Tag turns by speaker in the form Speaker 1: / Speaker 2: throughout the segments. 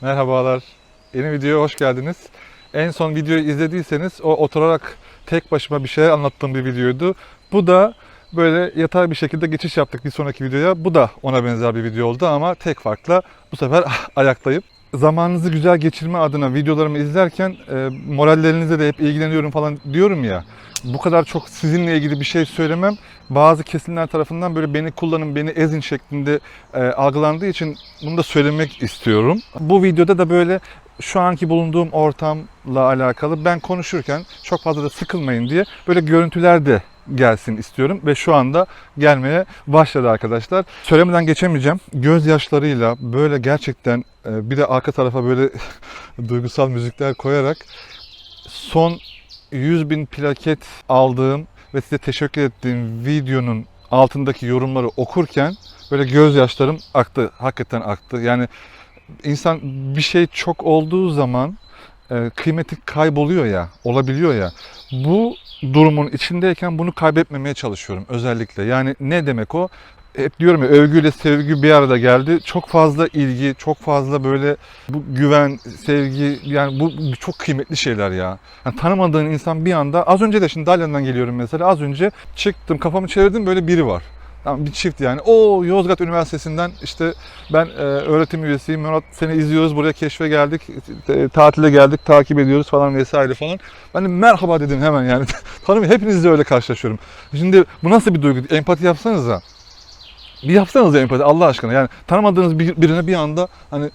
Speaker 1: Merhabalar. Yeni videoya hoş geldiniz. En son videoyu izlediyseniz o oturarak tek başıma bir şeyler anlattığım bir videoydu. Bu da böyle yatay bir şekilde geçiş yaptık bir sonraki videoya. Bu da ona benzer bir video oldu ama tek farkla bu sefer ayaktayım. Zamanınızı güzel geçirme adına videolarımı izlerken e, morallerinizle de hep ilgileniyorum falan diyorum ya. Bu kadar çok sizinle ilgili bir şey söylemem bazı kesimler tarafından böyle beni kullanın, beni ezin şeklinde e, algılandığı için bunu da söylemek istiyorum. Bu videoda da böyle şu anki bulunduğum ortamla alakalı ben konuşurken çok fazla da sıkılmayın diye böyle görüntüler de gelsin istiyorum ve şu anda gelmeye başladı arkadaşlar. Söylemeden geçemeyeceğim. Gözyaşlarıyla böyle gerçekten e, bir de arka tarafa böyle duygusal müzikler koyarak son 100 bin plaket aldığım ve size teşekkür ettiğim videonun altındaki yorumları okurken böyle gözyaşlarım aktı. Hakikaten aktı. Yani insan bir şey çok olduğu zaman e, kıymeti kayboluyor ya, olabiliyor ya. Bu durumun içindeyken bunu kaybetmemeye çalışıyorum özellikle. Yani ne demek o? Hep diyorum ya övgüyle sevgi bir arada geldi. Çok fazla ilgi, çok fazla böyle bu güven, sevgi yani bu çok kıymetli şeyler ya. Yani tanımadığın insan bir anda az önce de şimdi Dalyan'dan geliyorum mesela. Az önce çıktım kafamı çevirdim böyle biri var. Tamam bir çift yani. O Yozgat Üniversitesi'nden işte ben e, öğretim üyesiyim. Murat seni izliyoruz. Buraya keşfe geldik. e, tatile geldik. Takip ediyoruz falan vesaire falan. Ben de merhaba dedim hemen yani. Tanımıyorum. Hepinizle öyle karşılaşıyorum. Şimdi bu nasıl bir duygu? Empati yapsanıza. Bir yapsanız empati Allah aşkına. Yani tanımadığınız bir- birine bir anda hani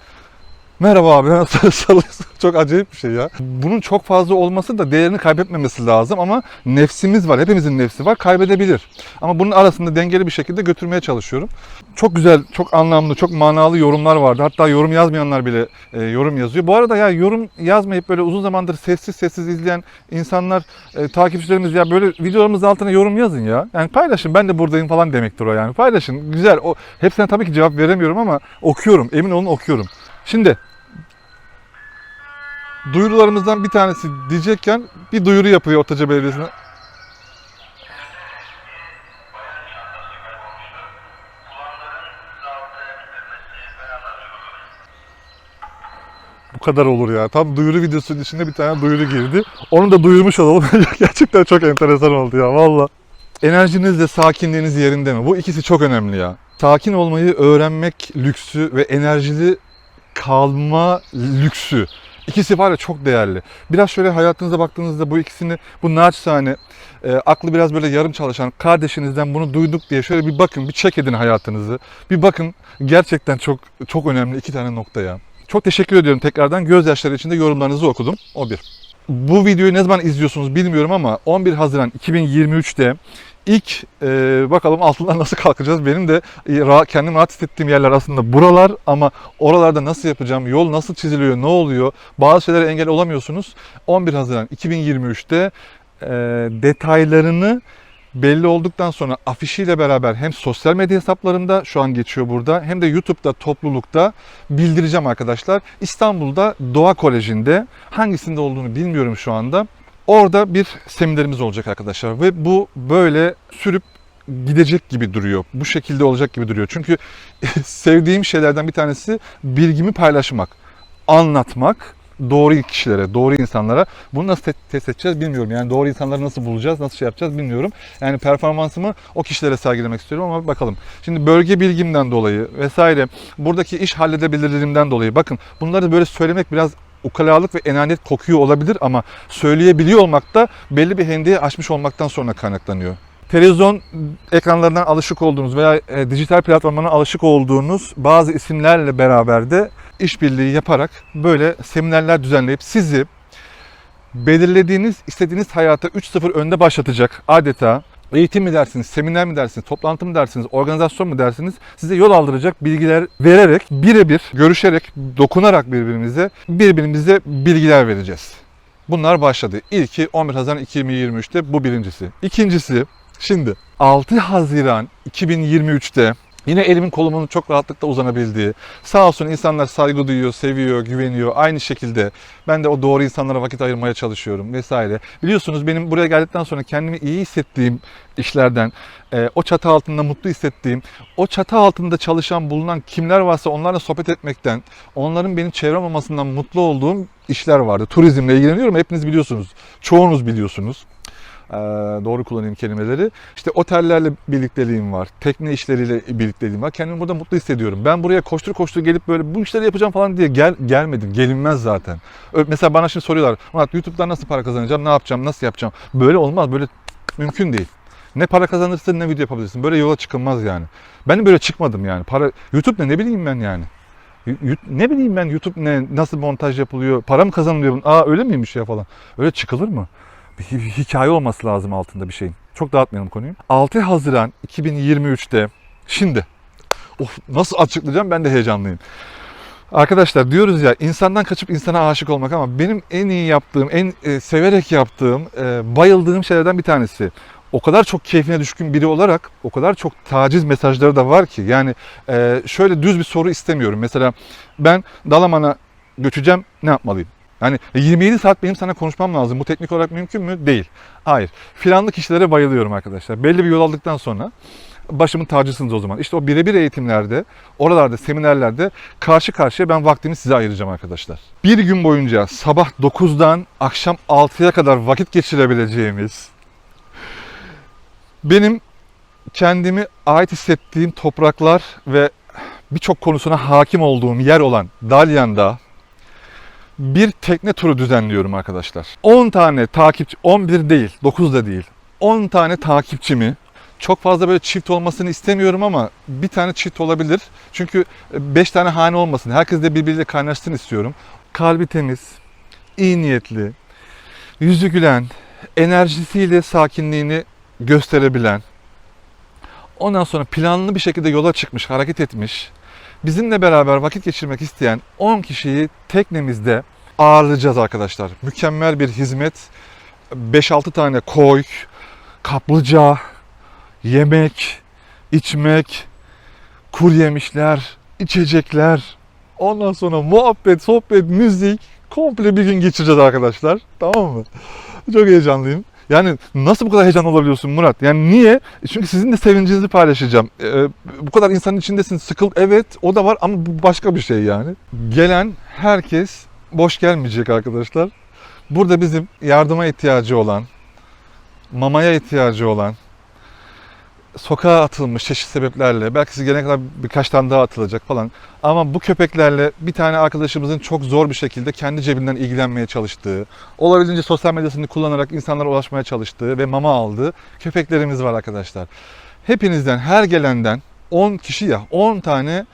Speaker 1: merhaba abi sarılıyorsun. Çok acayip bir şey ya. Bunun çok fazla olması da değerini kaybetmemesi lazım ama nefsimiz var. Hepimizin nefsi var. Kaybedebilir. Ama bunun arasında dengeli bir şekilde götürmeye çalışıyorum. Çok güzel, çok anlamlı, çok manalı yorumlar vardı. Hatta yorum yazmayanlar bile e, yorum yazıyor. Bu arada ya yorum yazmayıp böyle uzun zamandır sessiz sessiz izleyen insanlar, e, takipçilerimiz ya böyle videolarımız altına yorum yazın ya. Yani paylaşın ben de buradayım falan demektir o yani. Paylaşın. Güzel. O hepsine tabii ki cevap veremiyorum ama okuyorum. Emin olun okuyorum. Şimdi duyurularımızdan bir tanesi diyecekken bir duyuru yapıyor Ortaca Belediyesi'ne. Bu kadar olur ya. Tam duyuru videosunun içinde bir tane duyuru girdi. Onu da duyurmuş olalım. Gerçekten çok enteresan oldu ya valla. Enerjiniz ve sakinliğiniz yerinde mi? Bu ikisi çok önemli ya. Sakin olmayı öğrenmek lüksü ve enerjili kalma lüksü. İkisi var ya çok değerli. Biraz şöyle hayatınıza baktığınızda bu ikisini, bu naçizane, e, aklı biraz böyle yarım çalışan kardeşinizden bunu duyduk diye şöyle bir bakın, bir check edin hayatınızı. Bir bakın gerçekten çok çok önemli iki tane nokta ya. Çok teşekkür ediyorum tekrardan. Gözyaşları içinde yorumlarınızı okudum. O bir. Bu videoyu ne zaman izliyorsunuz bilmiyorum ama 11 Haziran 2023'te ilk e, bakalım altından nasıl kalkacağız. Benim de e, kendim rahat hissettiğim yerler aslında buralar ama oralarda nasıl yapacağım, yol nasıl çiziliyor, ne oluyor, bazı şeylere engel olamıyorsunuz. 11 Haziran 2023'te e, detaylarını belli olduktan sonra afişiyle beraber hem sosyal medya hesaplarımda şu an geçiyor burada hem de YouTube'da toplulukta bildireceğim arkadaşlar. İstanbul'da Doğa Koleji'nde hangisinde olduğunu bilmiyorum şu anda. Orada bir seminerimiz olacak arkadaşlar ve bu böyle sürüp gidecek gibi duruyor. Bu şekilde olacak gibi duruyor. Çünkü sevdiğim şeylerden bir tanesi bilgimi paylaşmak, anlatmak doğru kişilere, doğru insanlara. Bunu nasıl te- test edeceğiz bilmiyorum. Yani doğru insanları nasıl bulacağız, nasıl şey yapacağız bilmiyorum. Yani performansımı o kişilere sergilemek istiyorum ama bakalım. Şimdi bölge bilgimden dolayı vesaire, buradaki iş halledebilirliğimden dolayı bakın bunları böyle söylemek biraz ukalalık ve enanet kokuyor olabilir ama söyleyebiliyor olmak da belli bir hendeyi aşmış olmaktan sonra kaynaklanıyor. Televizyon ekranlarından alışık olduğunuz veya e, dijital platformlarına alışık olduğunuz bazı isimlerle beraber de işbirliği yaparak böyle seminerler düzenleyip sizi belirlediğiniz, istediğiniz hayata 3-0 önde başlatacak adeta eğitim mi dersiniz, seminer mi dersiniz, toplantı mı dersiniz, organizasyon mu dersiniz size yol aldıracak bilgiler vererek, birebir görüşerek, dokunarak birbirimize, birbirimize bilgiler vereceğiz. Bunlar başladı. İlki 11 Haziran 2023'te bu birincisi. İkincisi şimdi 6 Haziran 2023'te Yine elimin kolumun çok rahatlıkla uzanabildiği, sağ olsun insanlar saygı duyuyor, seviyor, güveniyor. Aynı şekilde ben de o doğru insanlara vakit ayırmaya çalışıyorum vesaire. Biliyorsunuz benim buraya geldikten sonra kendimi iyi hissettiğim işlerden, e, o çatı altında mutlu hissettiğim, o çatı altında çalışan, bulunan kimler varsa onlarla sohbet etmekten, onların benim çevrem olmasından mutlu olduğum işler vardı. Turizmle ilgileniyorum, hepiniz biliyorsunuz. Çoğunuz biliyorsunuz. Ee, doğru kullanayım kelimeleri. İşte otellerle birlikteliğim var. Tekne işleriyle birlikteliğim var. Kendimi burada mutlu hissediyorum. Ben buraya koştur koştur gelip böyle bu işleri yapacağım falan diye gel, gelmedim. Gelinmez zaten. Mesela bana şimdi soruyorlar. Murat YouTube'dan nasıl para kazanacağım? Ne yapacağım? Nasıl yapacağım? Böyle olmaz. Böyle mümkün değil. Ne para kazanırsın ne video yapabilirsin. Böyle yola çıkılmaz yani. Ben böyle çıkmadım yani. Para YouTube ne ne bileyim ben yani. Ne bileyim ben YouTube ne nasıl montaj yapılıyor? Para mı kazanılıyor? Aa öyle miymiş ya falan. Öyle çıkılır mı? Hikaye olması lazım altında bir şeyin. Çok dağıtmayalım konuyu. 6 Haziran 2023'te şimdi of nasıl açıklayacağım ben de heyecanlıyım. Arkadaşlar diyoruz ya insandan kaçıp insana aşık olmak ama benim en iyi yaptığım, en e, severek yaptığım, e, bayıldığım şeylerden bir tanesi. O kadar çok keyfine düşkün biri olarak o kadar çok taciz mesajları da var ki. Yani e, şöyle düz bir soru istemiyorum. Mesela ben Dalaman'a göçeceğim ne yapmalıyım? Yani 27 saat benim sana konuşmam lazım. Bu teknik olarak mümkün mü? Değil. Hayır. Filanlı kişilere bayılıyorum arkadaşlar. Belli bir yol aldıktan sonra başımın tacısınız o zaman. İşte o birebir eğitimlerde, oralarda, seminerlerde karşı karşıya ben vaktimi size ayıracağım arkadaşlar. Bir gün boyunca sabah 9'dan akşam 6'ya kadar vakit geçirebileceğimiz benim kendimi ait hissettiğim topraklar ve birçok konusuna hakim olduğum yer olan Dalyan'da bir tekne turu düzenliyorum arkadaşlar. 10 tane takipçi, 11 değil, 9 da değil. 10 tane takipçimi çok fazla böyle çift olmasını istemiyorum ama bir tane çift olabilir. Çünkü 5 tane hane olmasın. Herkes de birbiriyle kaynaşsın istiyorum. Kalbi temiz, iyi niyetli, yüzü gülen, enerjisiyle sakinliğini gösterebilen, ondan sonra planlı bir şekilde yola çıkmış, hareket etmiş, bizimle beraber vakit geçirmek isteyen 10 kişiyi teknemizde ağırlayacağız arkadaşlar. Mükemmel bir hizmet. 5-6 tane koy, kaplıca, yemek, içmek, kuru yemişler, içecekler. Ondan sonra muhabbet, sohbet, müzik komple bir gün geçireceğiz arkadaşlar. Tamam mı? Çok heyecanlıyım. Yani nasıl bu kadar heyecanlı olabiliyorsun Murat? Yani niye? Çünkü sizin de sevincinizi paylaşacağım. Ee, bu kadar insanın içindesin, sıkıl. Evet o da var ama bu başka bir şey yani. Gelen herkes boş gelmeyecek arkadaşlar. Burada bizim yardıma ihtiyacı olan, mamaya ihtiyacı olan, sokağa atılmış çeşitli sebeplerle, belki siz gelene kadar birkaç tane daha atılacak falan. Ama bu köpeklerle bir tane arkadaşımızın çok zor bir şekilde kendi cebinden ilgilenmeye çalıştığı, olabildiğince sosyal medyasını kullanarak insanlara ulaşmaya çalıştığı ve mama aldığı köpeklerimiz var arkadaşlar. Hepinizden, her gelenden 10 kişi ya 10 tane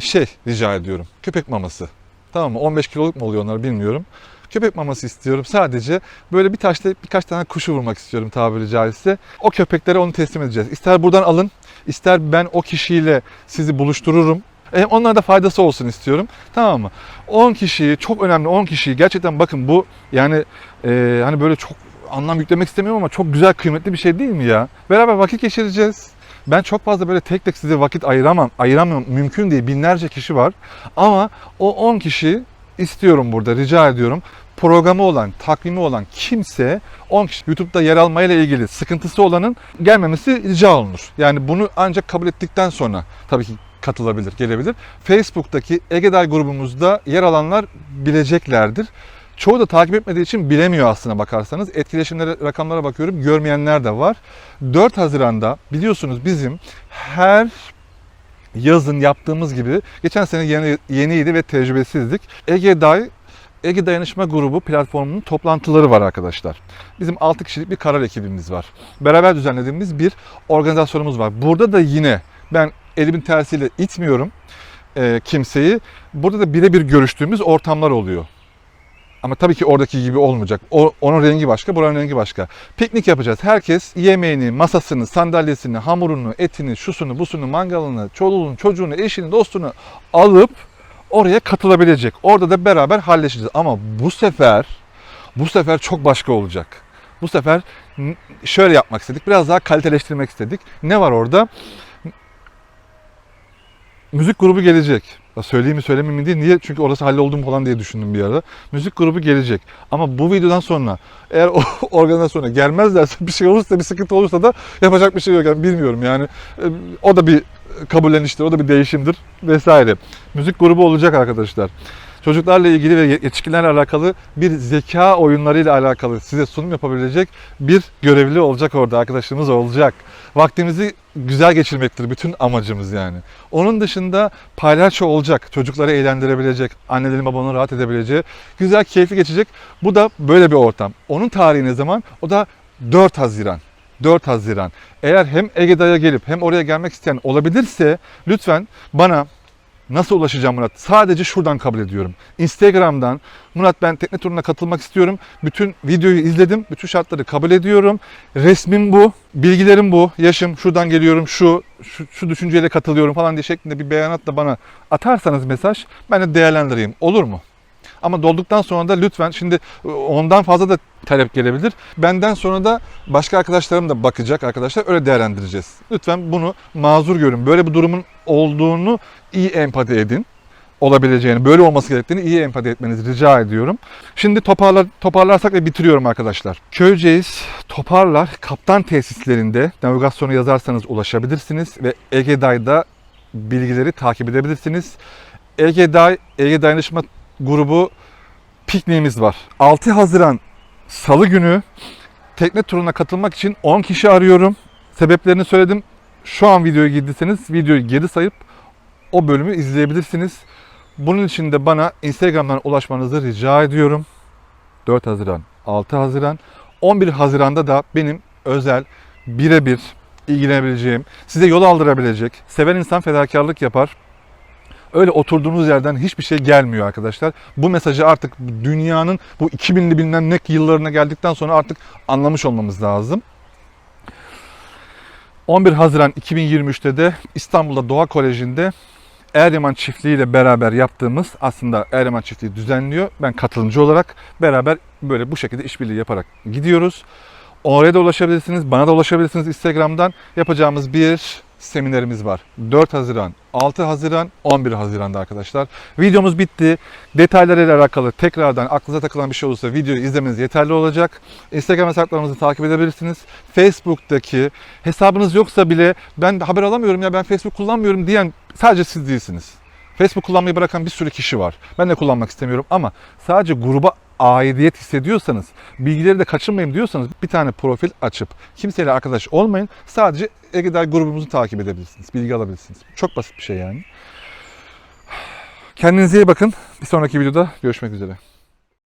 Speaker 1: şey rica ediyorum. Köpek maması. Tamam mı? 15 kiloluk mu oluyor onlar bilmiyorum. Köpek maması istiyorum. Sadece böyle bir taşla birkaç tane kuşu vurmak istiyorum tabiri caizse. O köpeklere onu teslim edeceğiz. İster buradan alın, ister ben o kişiyle sizi buluştururum. E, onlara da faydası olsun istiyorum. Tamam mı? 10 kişiyi, çok önemli 10 kişiyi gerçekten bakın bu yani e, hani böyle çok anlam yüklemek istemiyorum ama çok güzel, kıymetli bir şey değil mi ya? Beraber vakit geçireceğiz. Ben çok fazla böyle tek tek size vakit ayıramam. Ayıramıyorum. Mümkün değil. Binlerce kişi var. Ama o 10 kişi istiyorum burada. Rica ediyorum. Programı olan, takvimi olan kimse 10 kişi YouTube'da yer almayla ilgili sıkıntısı olanın gelmemesi rica olunur. Yani bunu ancak kabul ettikten sonra tabii ki katılabilir, gelebilir. Facebook'taki Egeday grubumuzda yer alanlar bileceklerdir. Çoğu da takip etmediği için bilemiyor aslına bakarsanız. Etkileşimlere, rakamlara bakıyorum. Görmeyenler de var. 4 Haziran'da biliyorsunuz bizim her yazın yaptığımız gibi geçen sene yeni, yeniydi ve tecrübesizdik. Ege Day Ege Dayanışma Grubu platformunun toplantıları var arkadaşlar. Bizim 6 kişilik bir karar ekibimiz var. Beraber düzenlediğimiz bir organizasyonumuz var. Burada da yine ben elimin tersiyle itmiyorum e, kimseyi. Burada da birebir görüştüğümüz ortamlar oluyor. Ama tabii ki oradaki gibi olmayacak. O, onun rengi başka, buranın rengi başka. Piknik yapacağız. Herkes yemeğini, masasını, sandalyesini, hamurunu, etini, şusunu, busunu, mangalını, çoluğunu, çocuğunu, eşini, dostunu alıp oraya katılabilecek. Orada da beraber halleşeceğiz. Ama bu sefer bu sefer çok başka olacak. Bu sefer şöyle yapmak istedik. Biraz daha kaliteleştirmek istedik. Ne var orada? müzik grubu gelecek. Ya söyleyeyim mi söylemeyeyim mi diye. Niye? Çünkü orası halloldu mu falan diye düşündüm bir ara. Müzik grubu gelecek. Ama bu videodan sonra eğer o organizasyona gelmezlerse bir şey olursa bir sıkıntı olursa da yapacak bir şey yok. Yani bilmiyorum yani. E, O da bir kabulleniştir, o da bir değişimdir vesaire. Müzik grubu olacak arkadaşlar. Çocuklarla ilgili ve yetişkinlerle alakalı bir zeka oyunlarıyla alakalı size sunum yapabilecek bir görevli olacak orada arkadaşımız olacak. Vaktimizi güzel geçirmektir bütün amacımız yani. Onun dışında paylaşo olacak. Çocukları eğlendirebilecek, annelerin babanın rahat edebileceği, güzel keyifli geçecek. Bu da böyle bir ortam. Onun tarihi ne zaman? O da 4 Haziran. 4 Haziran. Eğer hem Ege'da'ya gelip hem oraya gelmek isteyen olabilirse lütfen bana Nasıl ulaşacağım Murat? Sadece şuradan kabul ediyorum. Instagram'dan Murat ben tekne turuna katılmak istiyorum. Bütün videoyu izledim. Bütün şartları kabul ediyorum. Resmim bu. Bilgilerim bu. Yaşım şuradan geliyorum. Şu şu, şu düşünceyle katılıyorum falan diye şeklinde bir beyanatla bana atarsanız mesaj ben de değerlendireyim. Olur mu? Ama dolduktan sonra da lütfen şimdi ondan fazla da talep gelebilir. Benden sonra da başka arkadaşlarım da bakacak arkadaşlar. Öyle değerlendireceğiz. Lütfen bunu mazur görün. Böyle bir durumun olduğunu iyi empati edin. Olabileceğini, böyle olması gerektiğini iyi empati etmenizi rica ediyorum. Şimdi toparlar, toparlarsak ve bitiriyorum arkadaşlar. Köyceğiz, Toparlar, Kaptan tesislerinde navigasyonu yazarsanız ulaşabilirsiniz ve Egeday'da bilgileri takip edebilirsiniz. Egeday, Ege Dayanışma grubu pikniğimiz var. 6 Haziran Salı günü tekne turuna katılmak için 10 kişi arıyorum. Sebeplerini söyledim. Şu an videoya girdiyseniz videoyu geri sayıp o bölümü izleyebilirsiniz. Bunun için de bana Instagram'dan ulaşmanızı rica ediyorum. 4 Haziran, 6 Haziran, 11 Haziran'da da benim özel birebir ilgilenebileceğim, size yol aldırabilecek, seven insan fedakarlık yapar. Öyle oturduğunuz yerden hiçbir şey gelmiyor arkadaşlar. Bu mesajı artık dünyanın bu 2000'li bilmem ne yıllarına geldikten sonra artık anlamış olmamız lazım. 11 Haziran 2023'te de İstanbul'da Doğa Koleji'nde Eryaman Çiftliği ile beraber yaptığımız aslında Eryaman Çiftliği düzenliyor. Ben katılımcı olarak beraber böyle bu şekilde işbirliği yaparak gidiyoruz. Oraya da ulaşabilirsiniz, bana da ulaşabilirsiniz Instagram'dan. Yapacağımız bir seminerimiz var. 4 Haziran, 6 Haziran, 11 Haziran'da arkadaşlar. Videomuz bitti. Detaylarıyla alakalı tekrardan aklınıza takılan bir şey olursa videoyu izlemeniz yeterli olacak. Instagram hesaplarımızı takip edebilirsiniz. Facebook'taki hesabınız yoksa bile ben haber alamıyorum ya ben Facebook kullanmıyorum diyen sadece siz değilsiniz. Facebook kullanmayı bırakan bir sürü kişi var. Ben de kullanmak istemiyorum ama sadece gruba aidiyet hissediyorsanız, bilgileri de kaçırmayayım diyorsanız bir tane profil açıp kimseyle arkadaş olmayın. Sadece Egeday grubumuzu takip edebilirsiniz. Bilgi alabilirsiniz. Çok basit bir şey yani. Kendinize iyi bakın. Bir sonraki videoda görüşmek üzere.